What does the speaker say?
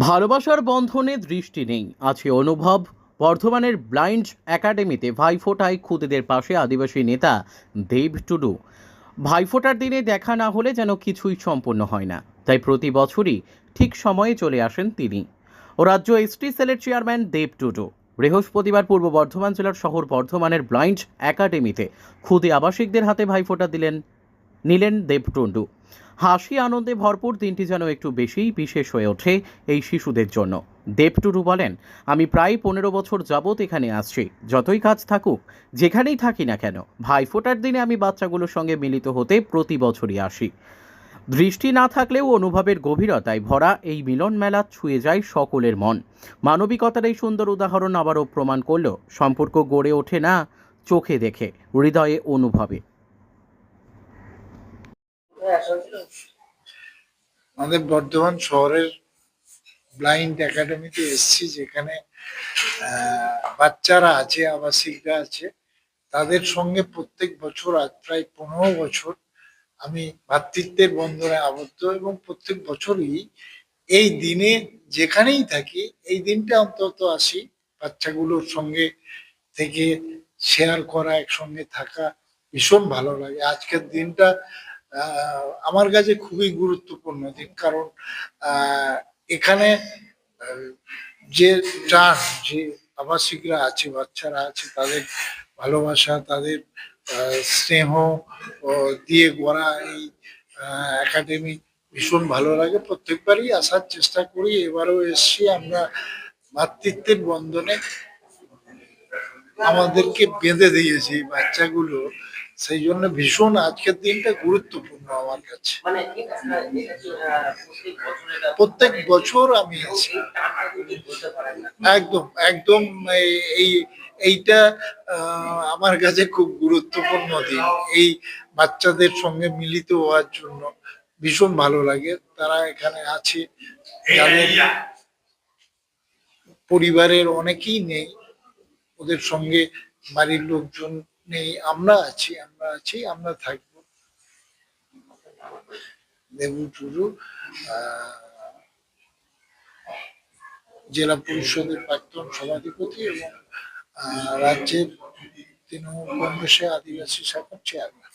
ভালোবাসার বন্ধনে দৃষ্টি নেই। আছে অনুভব, বর্ধমানের ব্লাইন্ড একাডেমিতে ভাইফোঁটায় খুদেদের পাশে আদিবাসী নেতা দেব টুডু। ভাইফোঁটার দিনে দেখা না হলে যেন কিছুই সম্পূর্ণ হয় না। তাই প্রতি বছরই ঠিক সময়ে চলে আসেন তিনি। ও রাজ্য এসটি সেলের চেয়ারম্যান দেব টুডু। বৃহস্পতিবার পূর্ব বর্ধমান জেলার শহর বর্ধমানের ব্লাইন্ড একাডেমিতে খুদে আবাসিকদের হাতে ভাইফোঁটা দিলেন, নিলেন দেব টুডু। হাসি আনন্দে ভরপুর দিনটি যেন একটু বেশিই বিশেষ হয়ে ওঠে এই শিশুদের জন্য। দেবটুরু বলেন, আমি প্রায় পনেরো বছর যাবৎ এখানে আসছি। যতই কাজ থাকুক, যেখানেই থাকি না কেন ভাইফোঁটার দিনে আমি বাচ্চাগুলোর সঙ্গে মিলিত হতে প্রতি বছরই আসি। দৃষ্টি না থাকলেও অনুভবের গভীরতায় ভরা এই মিলন মেলা ছুঁয়ে যায় সকলের মন। মানবিকতার এই সুন্দর উদাহরণ আবারও প্রমাণ করল, সম্পর্ক গড়ে ওঠে না চোখে দেখে, হৃদয়ে অনুভবে। আমাদের বর্ধমান শহরের ব্লাইন্ড একাডেমিতে এসেছি, যেখানে বাচ্চারা আছে, আবাসিকরা আছে। তাদের সঙ্গে প্রত্যেক বছর, আজ প্রায় পনেরো বছর আমি ভ্রাতৃত্বের বন্ধনে আবদ্ধ এবং প্রত্যেক বছরই এই দিনে যেখানেই থাকি, এই দিনটা অন্তত আসি বাচ্চাগুলোর সঙ্গে থেকে শেয়ার করা, একসঙ্গে থাকা ভীষণ ভালো লাগে। আজকের দিনটা আমার কাছে খুবই গুরুত্বপূর্ণ দিন কারণ এখানে যে টান যে আবাসিকরা আছে, বাচ্চারা আছে, তাদের ভালোবাসা, তাদের স্নেহ দিয়ে গড়া এই একাডেমি ভীষণ ভালো লাগে। প্রত্যেকবারই আসার চেষ্টা করি, এবারও এসছি আমরা মাতৃত্বের বন্ধনে। আমাদেরকে বেঁধে দিয়েছে বাচ্চাগুলো। সেই জন্য ভীষণ আজকের দিনটা গুরুত্বপূর্ণ আমার কাছে। মানে কি আহ, প্রত্যেক বছর বছর আমি আছি। একদম একদম এই- এই এইটা আমার কাছে খুব গুরুত্বপূর্ণ দিন। এই বাচ্চাদের সঙ্গে মিলিত হওয়ার জন্য ভীষণ ভালো লাগে। তারা এখানে আছে। যাদের পরিবারের অনেকেই নেই। ওদের সঙ্গে বাড়ির লোকজন নেই, আমরা আছি আমরা আছি, আমরা থাকব। দেবু টুরু জেলা পরিষদের প্রাক্তন সভাধিপতি এবং রাজ্যের তৃণমূল কংগ্রেসের আদিবাসী শাখার চেয়ারম্যান